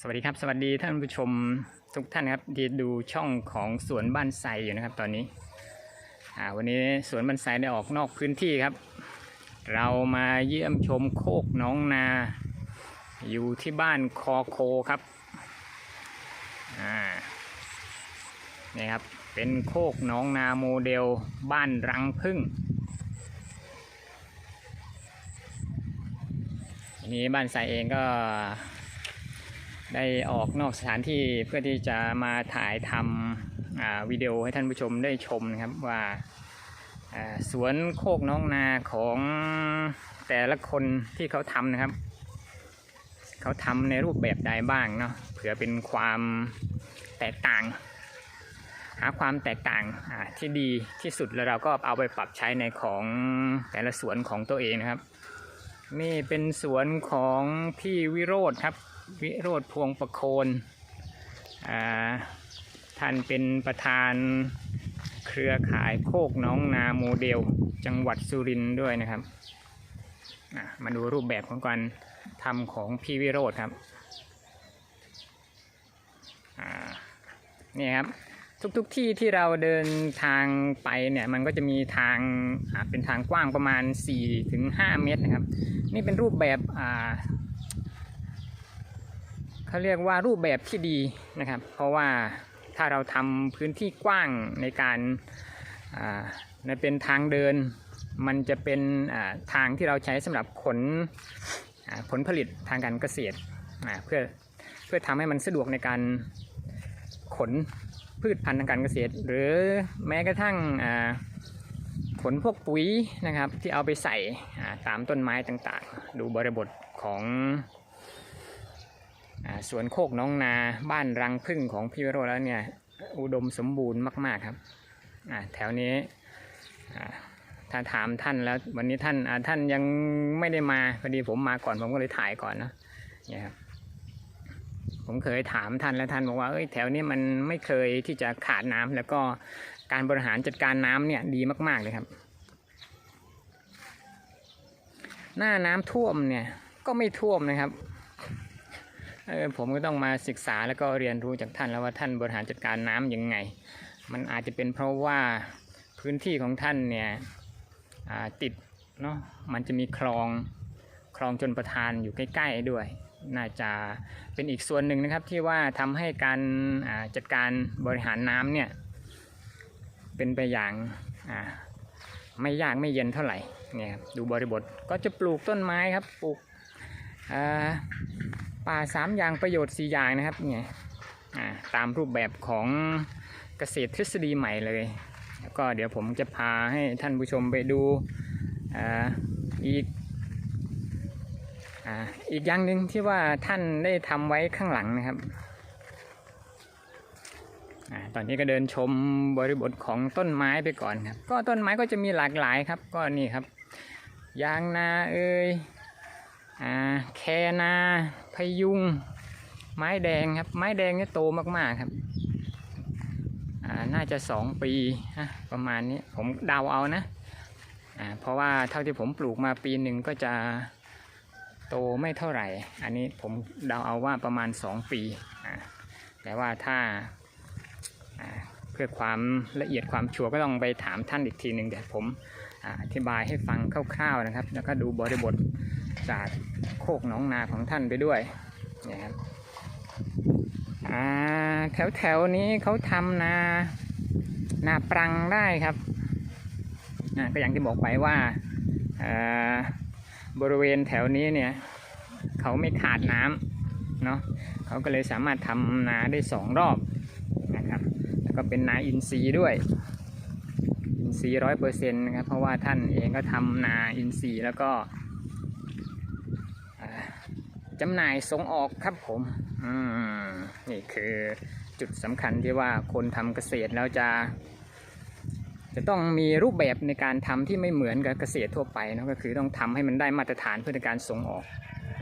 สวัสดีครับ สวัสดีท่านผู้ชมทุกท่านครับที่ดูช่องของสวนบ้านไซอยู่นะครับ ตอนนี้อ่าวันนี้สวนบ้านไซได้ออกนอกพื้นที่ครับ เรามาเยี่ยมชมโคกน้องนา อยู่ที่บ้านคอโคครับอ่านี่ครับเป็นโคกน้องนาโมเดลบ้านรังพึ่งนนี้บ้านไซเองก็ ได้ออกนอกสถานที่เพื่อที่จะมาถ่ายทำวิดีโอให้ท่านผู้ชมได้ชมนะครับว่าสวนโคกน้องนาของแต่ละคนที่เขาทำนะครับ เขาทำในรูปแบบใดบ้างเนาะเผื่อเป็นความแตกต่าง หาความแตกต่างที่ดีที่สุดแล้วเราก็เอาไปปรับใช้ในของแต่ละสวนของตัวเองนะครับ นี่เป็นสวนของพี่วิโรธครับ วิโรธพวงประโคนท่านเป็นประธานเครือข่ายโคกน้องนาโมเดล จังหวัดสุรินทร์ด้วยนะครับ มาดูรูปแบบของการทำของพี่วิโรธครับนี่ครับทุกๆทที่ที่เราเดินทางไปเนี่ยมันก็จะมีทางเป็นทางกว้างประมาณ 4-5 เมตรนะครับ นี่เป็นรูปแบบ เขาเรียกว่ารูปแบบที่ดีนะครับ เพราะว่าถ้าเราทำพื้นที่กว้างในการในเป็นทางเดิน มันจะเป็นทางที่เราใช้สำหรับขนผลผลิตทางการเกษตรเพื่อเพื่อทำให้มันสะดวกในการขนพืชพันธุ์ทางการเกษตร หรือแม้กระทั่งอ่าผลพวกปุ๋ยนะครับที่เอาไปใส่ตามต้นไม้ต่างๆ ดูบริบทของ สวนโคกน้องนาบ้านรังพึ่งของพี่วโรจน์แล้วเนี่ยอุดมสมบูรณ์มาก ๆครับแถวนี้ถ้าถามท่านแล้ววันนี้ท่านท่านยังไม่ได้มาพอดีผมมาก่อนผมก็เลยถ่ายก่อนนะเนี่ยครับผมเคยถามท่านแล้วท่านบอกว่าเอ้ยแถวนี้มันไม่เคยที่จะขาดน้ำแล้วก็การบริหารจัดการน้ำเนี่ยดีมากๆเลยครับ หน้าน้ำท่วมเนี่ยก็ไม่ท่วมนะครับ ผมก็ต้องมาศึกษาแล้วก็เรียนรู้จากท่านแล้วว่าท่านบริหารจัดการน้ำยังไง มันอาจจะเป็นเพราะว่าพื้นที่ของท่านเนี่ยติดเนาะมันจะมีคลองคลองจนประทานอยู่ใกล้ๆด้วย น่าจะเป็นอีกส่วนหนึ่งนะครับที่ว่าทำให้การจัดการบริหารน้ำเนี่ยเป็นไปอย่างไม่ยากไม่เย็นเท่าไหร่เนี่ยดูบริบทก็จะปลูกต้นไม้ครับปลูก ป่าสามอย่างประโยชน์สี่อย่างนะครับเนี่ยตามรูปแบบของเกษตรทฤษฎีใหม่เลย แล้วก็เดี๋ยวผมจะพาให้ท่านผู้ชมไปดูออีกออีกอย่างหนึ่งที่ว่าท่านได้ทำไว้ข้างหลังนะครับอตอนนี้ก็เดินชมบริบทของต้นไม้ไปก่อนครับ ก็ต้นไม้ก็จะมีหลากหลายครับ ก็นี่ครับยางนาเอ่ย อ่าแคนาพยุง ไม้แดงครับ ไม้แดงนี่โตมากๆครับอ่าน่าจะสองปีนะประมาณนี้ผมเดาเอานะอ่าเพราะว่าเท่าที่ผมปลูกมาปีหนึ่งก็จะโตไม่เท่าไหร่ อันนี้ผมเดาเอาว่าประมาณสองปีแต่ว่าถ้าเพื่อความละเอียดความชัวร์ก็ต้องไปถามท่านอีกทีหนึ่งเดี๋ยวผมอธิบายให้ฟังคร่าวๆนะครับ แล้วก็ดูบริบท จากโคกหนองนาของท่านไปด้วยนี่ครับแถวแถวๆนี้เขาทำนานาปรังได้ครับก็อย่างที่บอกไปว่าบริเวณแถวนี้เนี่ยเขาไม่ขาดน้ำเนาะเขาก็เลยสามารถทำนาได้สองรอบนะครับแล้วก็เป็นนาอินทรีย์ด้วยอินทรีย์ร้อยเปอร์เซ็นต์นะครับเพราะว่าท่านเองก็ทำนาอินทรีย์แล้วก็ จำหน่ายส่งออกครับผม อืมนี่คือจุดสำคัญที่ว่าคนทำเกษตรแล้วจะ จะต้องมีรูปแบบในการทำที่ไม่เหมือนกับเกษตรทั่วไปนะก็คือต้องทำให้มันได้มาตรฐานเพื่อในการส่งออก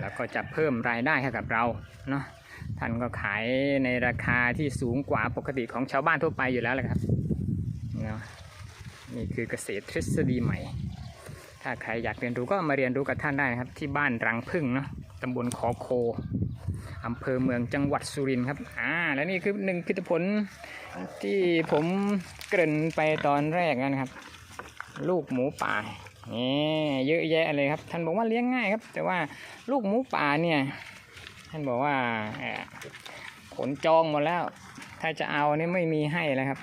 แล้วก็จะเพิ่มรายได้ให้กับเราเนาะท่านก็ขายในราคาที่สูงกว่าปกติของชาวบ้านทั่วไปอยู่แล้วแหละครับเนาะนี่คือเกษตรทฤษฎีใหม่ ถ้าใครอยากเรียนรู้ก็มาเรียนรู้กับท่านได้นะครับ ที่บ้านรังพึ่งเนาะ ตำบลขอโคอำเภอเมืองจังหวัดสุรินทร์ครับ อ่า และนี่คือหนึ่งผลิตผลที่ผมเกริ่นไปตอนแรกนะครับ ลูกหมูป่านี่เยอะแยะเลยครับ ท่านบอกว่าเลี้ยงง่ายครับ แต่ว่าลูกหมูป่าเนี่ย ท่านบอกว่าขนจองหมดแล้ว ถ้าจะเอานี่ไม่มีให้แล้วครับ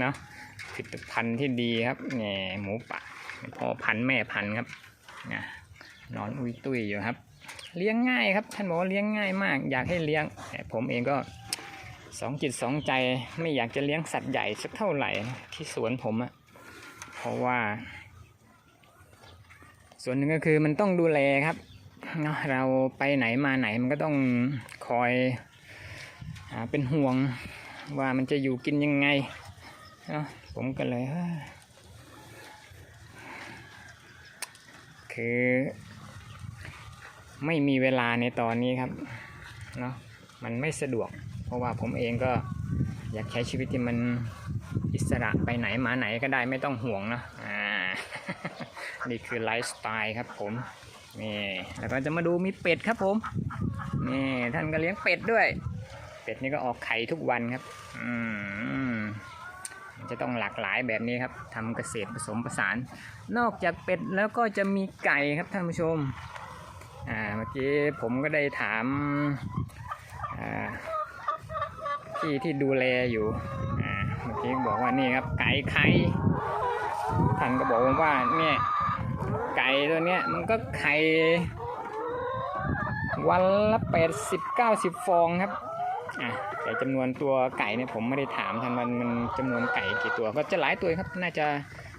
เนาะผลิตภัณฑ์ที่ดีครับเนี่ยหมูป่าพ่อพันธุ์แม่พันธุ์ครับนะ นอนอุ้ยตุ้ยอยู่ครับ เลี้ยงง่ายครับท่านบอกว่าเลี้ยงง่ายมาก อยากให้เลี้ยงแต่ผมเองก็สองจิตสองใจไม่อยากจะเลี้ยงสัตว์ใหญ่สักเท่าไหร่ที่สวนผมอะเพราะว่า ส่วนหนึ่งก็คือมันต้องดูแลครับเราไปไหนมาไหนมันก็ต้องคอยอเป็นห่วงว่ามันจะอยู่กินยังไงเนาะผมก็เลยคือ ไม่มีเวลาในตอนนี้ครับเนาะมันไม่สะดวก เพราะว่าผมเองก็อยากใช้ชีวิตที่มันอิสระไปไหนมาไหนก็ได้ไม่ต้องห่วงเนาะอ่านี่คือไลฟ์สไตล์ครับผมนี่แล้วก็จะมาดูมีเป็ดครับผมนี่ท่านก็เลี้ยงเป็ดด้วย เป็ดนี่ก็ออกไข่ทุกวันครับอืมจะต้องหลากหลายแบบนี้ครับทำเกษตรผสมผสาน นอกจากเป็ดแล้วก็จะมีไก่ครับท่านผู้ชม อ่าเมื่อกี้ผมก็ได้ถามอ่าพี่ที่ดูแลอยู่อ่าเมื่อกี้บอกว่านี่ครับไก่ไข่ท่านก็บอกผมว่าเนี่ยไก่ตัวเนี้ยมันก็ไข่วันละแปดสิบเก้าสิบฟองครับอะแต่จำนวนตัวไก่เนี่ยผมไม่ได้ถามท่านมันมันจำนวนไก่กี่ตัวก็จะหลายตัวครับน่าจะ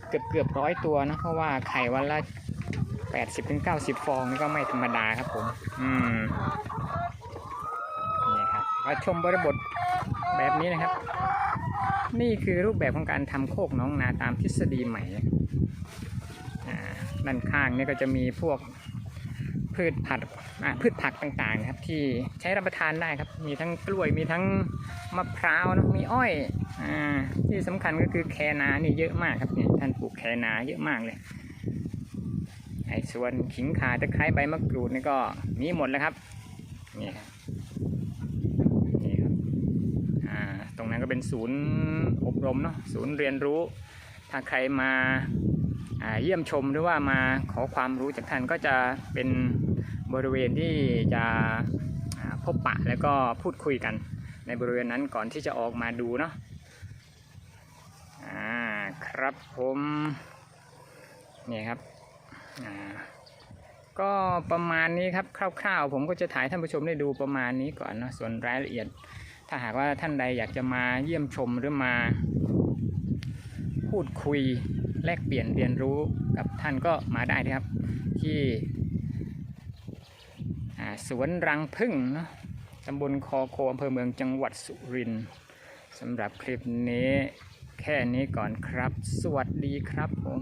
เกือบเกือบร้อยตัวนะเพราะว่าไข่วันละ แปดสิบถึงเก้าสิบฟองนี่ก็ไม่ธรรมดาครับผม อืม นี่ครับมาชมบริบทแบบนี้นะครับ นี่คือรูปแบบของการทำโคกน้องนาตามทฤษฎีใหม่นะครับอ่าด้านข้างนี่ก็จะมีพวกพืชผักพืชผักต่างๆนะครับ ที่ใช้รับประทานได้ครับ มีทั้งกล้วยมีทั้งมะพร้าวนะมีอ้อยอที่สำคัญก็คือแคนานี่เยอะมากครับเนี่ยท่านปลูกแคนาเยอะมากเลย ไอ้ส่วนขิงข่าตะไคร้ใบมะกรูดนี่ก็มีหมดแล้วครับนี่ครับนี่ครับอ่าตรงนั้นก็เป็นศูนย์อบรมเนาะศูนย์เรียนรู้ ถ้าใครมาอ่าเยี่ยมชมหรือว่ามาขอความรู้จากท่านก็จะเป็นบริเวณที่จะพบปะแล้วก็พูดคุยกัน ในบริเวณนั้นก่อนที่จะออกมาดูเนาะอ่าครับผมนี่ครับ ก็ประมาณนี้ครับคร่าวๆ ผมก็จะถ่ายท่านผู้ชมได้ดูประมาณนี้ก่อนเนะส่วนรายละเอียด ถ้าหากว่าท่านใดอยากจะมาเยี่ยมชมหรือมา พูดคุยแลกเปลี่ยนเรียนรู้กับท่านก็มาได้นะครับ ที่สวนรังพึ่งเนอะตำบลคอโคอำเภอเมืองจังหวัดสุรินทร์สำหรับคลิปนี้แค่นี้ก่อนครับ สวัสดีครับผม